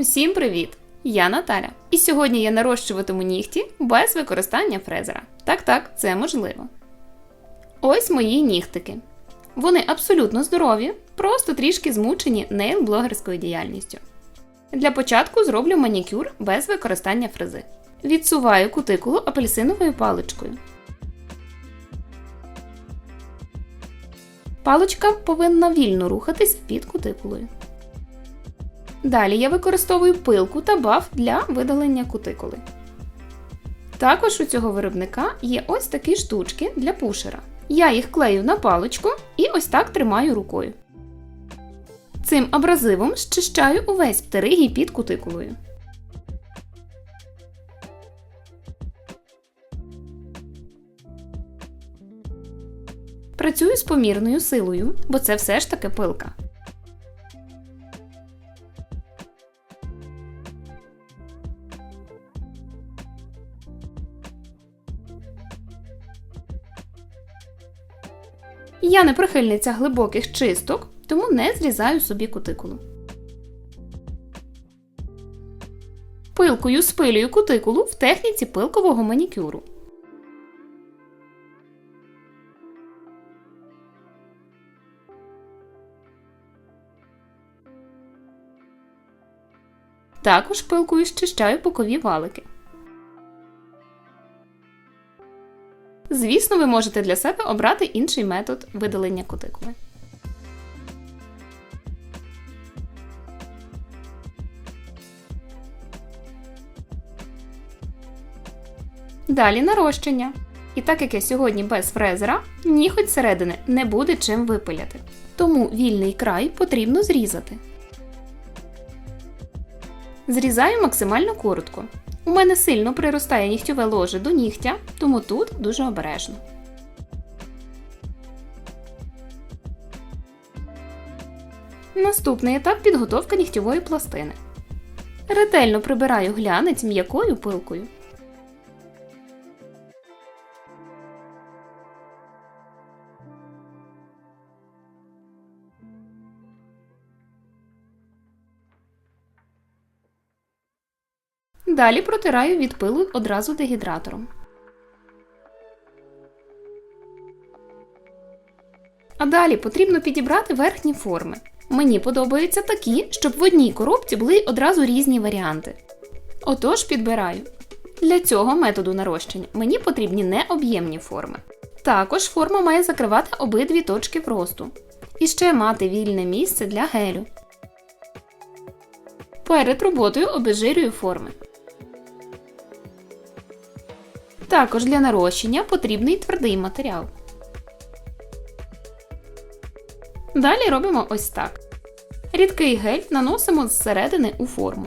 Усім привіт! Я Наталя. І сьогодні я нарощуватиму нігті без використання фрезера. Так, так, це можливо. Ось мої нігтики. Вони абсолютно здорові, просто трішки змучені нейл-блогерською діяльністю. Для початку зроблю манікюр без використання фрези. Відсуваю кутикулу апельсиновою паличкою. Паличка повинна вільно рухатись під кутикулою. Далі я використовую пилку та баф для видалення кутикули. Також у цього виробника є ось такі штучки для пушера. Я їх клею на паличку і ось так тримаю рукою. Цим абразивом щищаю увесь птеригій під кутикулою. Працюю з помірною силою, бо це все ж таки пилка. Я не прихильниця глибоких чисток, тому не зрізаю собі кутикулу. Пилкою спилюю кутикулу в техніці пилкового манікюру. Також пилкою щищаю бокові валики. Звісно, ви можете для себе обрати інший метод видалення кутикули. Далі нарощення. І так як я сьогодні без фрезера, ніхоть середини не буде чим випиляти. Тому вільний край потрібно зрізати. Зрізаю максимально коротко. У мене сильно приростає нігтьове ложе до нігтя, тому тут дуже обережно. Наступний етап підготовка нігтьової пластини. Ретельно прибираю глянець м'якою пилкою. Далі протираю від пилу одразу дегідратором. А далі потрібно підібрати верхні форми. Мені подобаються такі, щоб в одній коробці були одразу різні варіанти. Отож підбираю. Для цього методу нарощення мені потрібні необ'ємні форми. Також форма має закривати обидві точки вросту. І ще мати вільне місце для гелю. Перед роботою обезжирюю форми. Також для нарощення потрібний твердий матеріал. Далі робимо ось так. Рідкий гель наносимо зсередини у форму.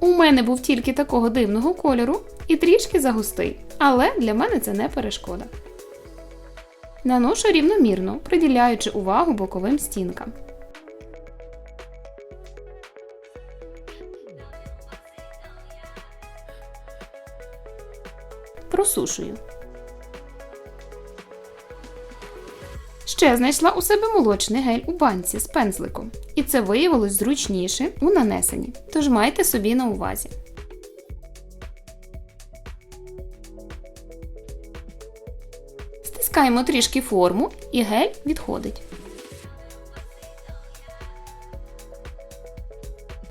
У мене був тільки такого дивного кольору і трішки загустий, але для мене це не перешкода. Наношу рівномірно, приділяючи увагу боковим стінкам. Просушую. Ще знайшла у себе молочний гель у банці з пензликом. І це виявилось зручніше у нанесенні. Тож майте собі на увазі. Стискаємо трішки форму і гель відходить.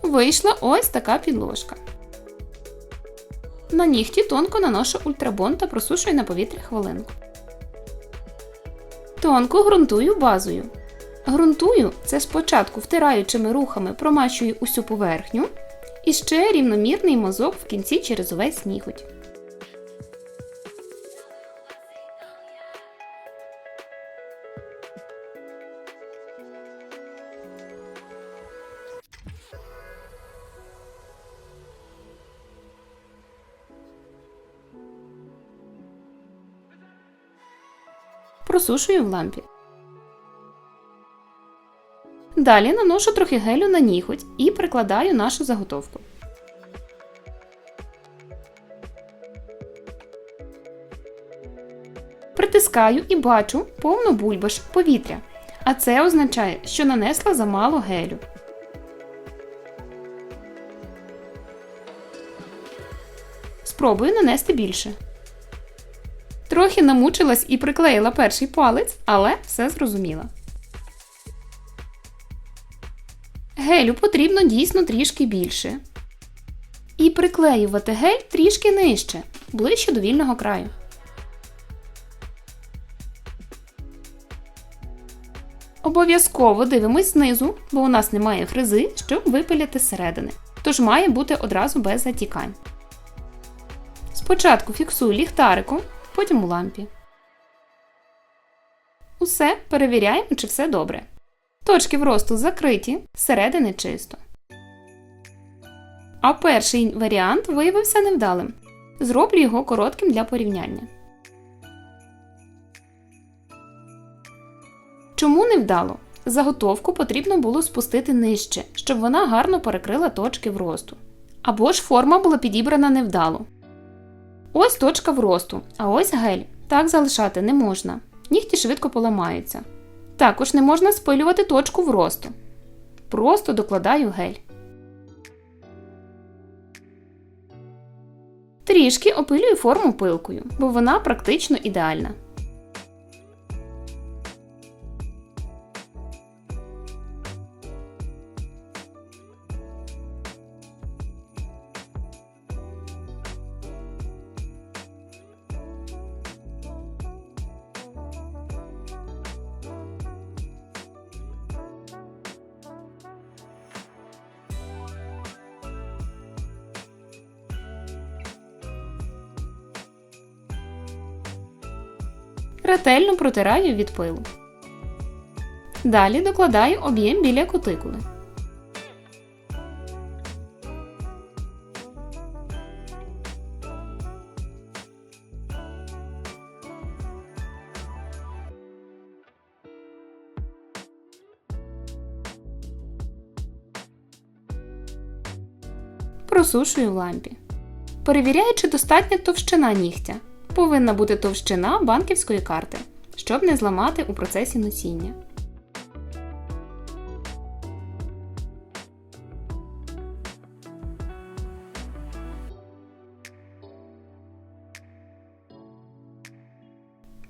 Вийшла ось така підложка. На нігті тонко наношу ультрабон та просушую на повітрі хвилинку. Тонко ґрунтую базою. Грунтую це спочатку втираючими рухами промащую усю поверхню і ще рівномірний мазок в кінці через увесь ніготь. просушую в лампі. Далі наношу трохи гелю на ніготь і прикладаю нашу заготовку. Притискаю і бачу повну бульбаш повітря. А це означає, що нанесла замало гелю. Спробую нанести більше. Трохи намучилась і приклеїла перший палець, але все зрозуміла. Гелю потрібно дійсно трішки більше. І приклеювати гель трішки нижче, ближче до вільного краю. Обов'язково дивимось знизу, бо у нас немає фрези, щоб випиляти зсередини. Тож має бути одразу без затікань. Спочатку фіксую ліхтариком, потім у лампі. Усе перевіряємо, чи все добре. Точки вросту закриті, зсередини чисто. А перший варіант виявився невдалим. Зроблю його коротким для порівняння. Чому невдало? Заготовку потрібно було спустити нижче, щоб вона гарно перекрила точки вросту. Або ж форма була підібрана невдало. Ось точка вросту, а ось гель. Так залишати не можна. Нігті швидко поламаються. Також не можна спилювати точку вросту. Просто докладаю гель. Трішки опилюю форму пилкою, бо вона практично ідеальна. Ретельно протираю від пилу. Далі докладаю об'єм біля кутикули. Просушую в лампі. Перевіряю, чи достатня товщина нігтя. Повинна бути товщина банківської карти, щоб не зламати у процесі носіння.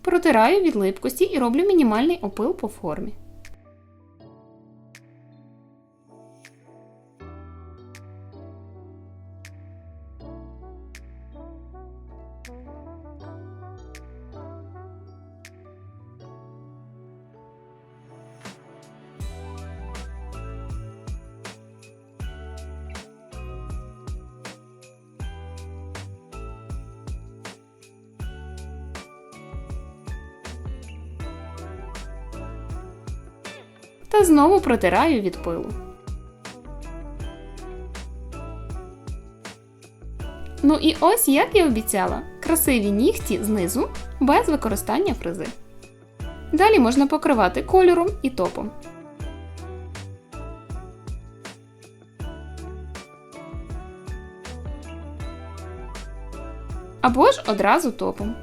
Протираю від липкості і роблю мінімальний опил по формі. Та знову протираю від пилу. Ну і ось, як і обіцяла, красиві нігті знизу без використання фрези. Далі можна покривати кольором і топом. Або ж одразу топом.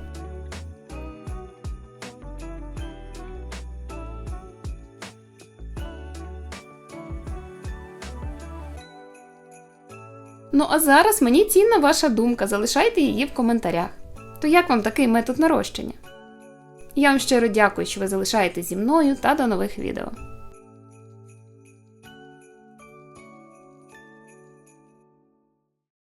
Ну а зараз мені цінна ваша думка, залишайте її в коментарях. То як вам такий метод нарощення? Я вам щиро дякую, що ви залишаєтесь зі мною та до нових відео.